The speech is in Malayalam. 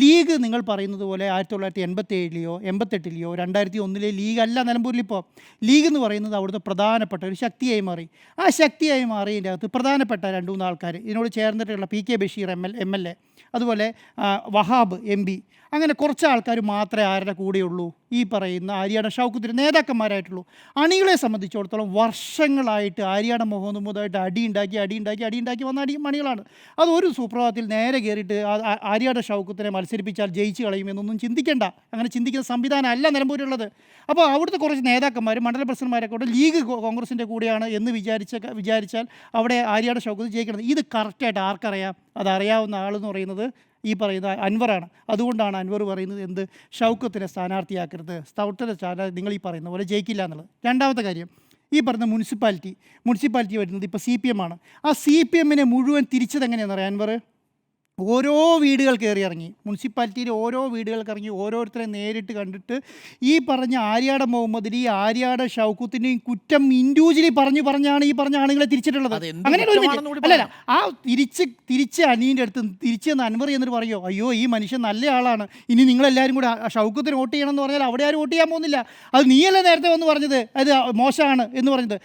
ലീഗ് നിങ്ങൾ പറയുന്നത് പോലെ ആയിരത്തി തൊള്ളായിരത്തി എൺപത്തി ഏഴിലെയോ എൺപത്തെട്ടിലെയോ രണ്ടായിരത്തി ഒന്നിലെ ലീഗ് അല്ല നിലമ്പൂരിൽ ഇപ്പോൾ. ലീഗ് എന്ന് പറയുന്നത് അവിടുത്തെ പ്രധാനപ്പെട്ട ഒരു ശക്തിയായി മാറി. ആ ശക്തിയായി മാറിയതിന്റെ അകത്ത് പ്രധാനപ്പെട്ട രണ്ട് മൂന്ന് ആൾക്കാർ ഇതിനോട് ചേർന്നിട്ടുള്ള P K Basheer M L M L A അതുപോലെ വഹാബ് എം പി. അങ്ങനെ കുറച്ച് ആൾക്കാർ മാത്രമേ ആരുടെ കൂടെയുള്ളൂ? ഈ പറയുന്ന ആര്യാട ഷൗക്കത്തിന് നേതാക്കന്മാരായിട്ടുള്ളൂ. അണികളെ സംബന്ധിച്ചിടത്തോളം വർഷങ്ങളായിട്ട് ആര്യാട അടി ഉണ്ടാക്കി അടി ഉണ്ടാക്കി വന്ന അടി മണികളാണ് അത് ഒരു സുപ്രഭാതത്തിൽ നേരെ കയറിയിട്ട് ആര്യാട ഷൗക്കത്തിനെ മത്സരിപ്പിച്ചാൽ ജയിച്ച് കളയുമെന്നൊന്നും ചിന്തിക്കേണ്ട. അങ്ങനെ ചിന്തിക്കുന്ന സംവിധാനം അല്ല നിലമ്പൂരുള്ളത് അപ്പോൾ അവിടുത്തെ കുറച്ച് നേതാക്കന്മാർ മണ്ഡല പ്രസിഡന്റ്മാരൊക്കെ കൂടെ ലീഗ് കോൺഗ്രസിന്റെ കൂടെയാണ് എന്ന് വിചാരിച്ച വിചാരിച്ചാൽ അവിടെ ആര്യയുടെ ഷൗക്കത്ത് ജയിക്കണം ഇത് കറക്റ്റായിട്ട് ആർക്കറിയാം? അതറിയാവുന്ന ആളെന്ന് പറയുന്നത് ഈ പറയുന്ന അൻവറാണ്. അതുകൊണ്ടാണ് അൻവർ പറയുന്നത് എന്ത്? ഷൗക്കത്തിനെ സ്ഥാനാർത്ഥിയാക്കരുത്. സ്റ്റൗട്ടിനെ സ്ഥാനാർത്ഥി നിങ്ങൾ ഈ പറയുന്ന പോലെ ജയിക്കില്ല എന്നുള്ളത്. രണ്ടാമത്തെ കാര്യം ഈ പറഞ്ഞ മുനിസിപ്പാലിറ്റി. മുനിസിപ്പാലിറ്റി വരുന്നത് ഇപ്പോൾ സി പി എം ആണ്. ആ സി പി എമ്മിനെ മുഴുവൻ തിരിച്ചത് എങ്ങനെയാണെന്ന് അൻവർ? ഓരോ വീടുകൾ കയറി ഇറങ്ങി. മുനിസിപ്പാലിറ്റിയിൽ ഓരോ വീടുകൾക്ക് ഇറങ്ങി ഓരോരുത്തരെ നേരിട്ട് കണ്ടിട്ട് ഈ പറഞ്ഞ ആര്യാട മുഹമ്മദിനെയും ആര്യാട ഷൗക്കത്തിന്റെയും കുറ്റം ഇൻഡിവിജ്വലി പറഞ്ഞു പറഞ്ഞാണ് ഈ പറഞ്ഞ ആളുകളെ തിരിച്ചിട്ടുള്ളത്. അങ്ങനെ ഒരു അല്ലല്ല ആ തിരിച്ച് തിരിച്ച് അനീന്റെ അടുത്ത് തിരിച്ച് എന്ന് അൻവർ എന്നിട്ട് പറയോ അയ്യോ ഈ മനുഷ്യൻ നല്ല ആളാണ്. ഇനി നിങ്ങളെല്ലാവരും കൂടെ ഷൗക്കൂത്തിന് ഷൗക്കത്തിന് വോട്ട് ചെയ്യണം എന്ന് പറഞ്ഞാൽ അവിടെ ആരും വോട്ട് ചെയ്യാൻ പോകുന്നില്ല. അത് നീയല്ലേ നേരത്തെ വന്ന് പറഞ്ഞത്? അത് മോശമാണ് എന്ന് പറഞ്ഞത്.